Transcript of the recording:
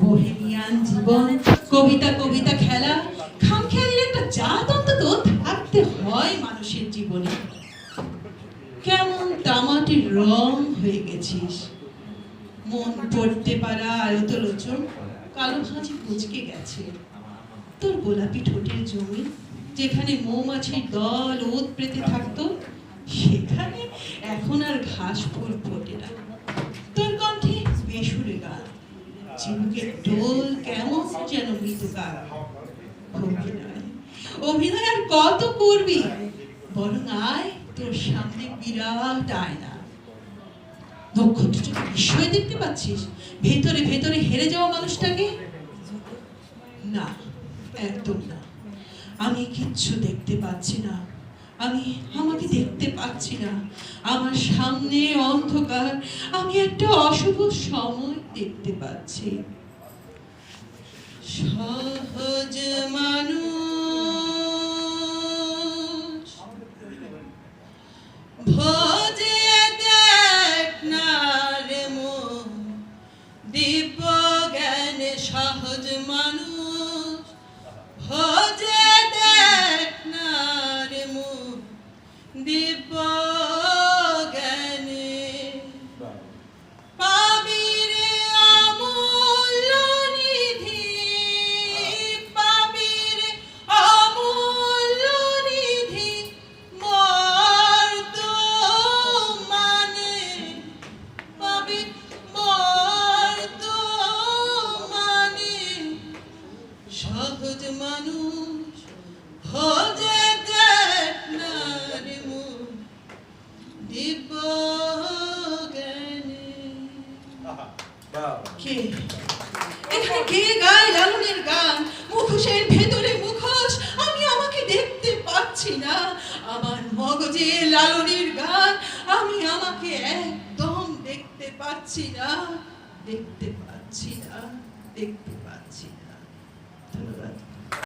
Bohemian জীবন, কবিতা কবিতা খেলা। খামখেয়ালির একটা জাত অন্তত থাকতে হয় মানুষের জীবনে। কেমন তামাটির রং হয়ে গেছিস? মন পড়তে পারা আয়ত লোচন কালো ভাঁজি কুচকে গেছে। তোর গোলাপি ঠোঁটের জমি, যেখানে মৌমাছির দল ওত পেতে থাকতো, সেখানে এখন আর ঘাস ফুল ফোটে না। টোল কেমন যেন অভিনয় আর কত করবি? বরং আয়, তোর সামনে বিরাট আয়না বিস্ময় দেখতে পাচ্ছিস। ভেতরে ভেতরে হেরে যাওয়া মানুষটাকে? না, একদম না। আমি কিচ্ছু দেখতে পাচ্ছি না। আমি, আমাকে দেখতে পাচ্ছি না। আমার সামনে অন্ধকার একটা অশুভ সময় দেখতে পাচ্ছি। সহজ মানুষ। ভোজে দেখ না রে মন। দিব্য জ্ঞানে সহজ মানুষ। ভোজে দেখ না রে মন। দিব্য মানুষ ভোজে দেখ না রে দিব্য কে এখানে লালনের গান? মুখোশের ভেতরে মুখোশ, আমি আমাকে দেখতে পাচ্ছি না। আমার মগজে লালনের গান, আমি আমাকে একদম দেখতে পাচ্ছি না। দেখতে পাচ্ছি না, দেখতে পাচ্ছি না। ধন্যবাদ।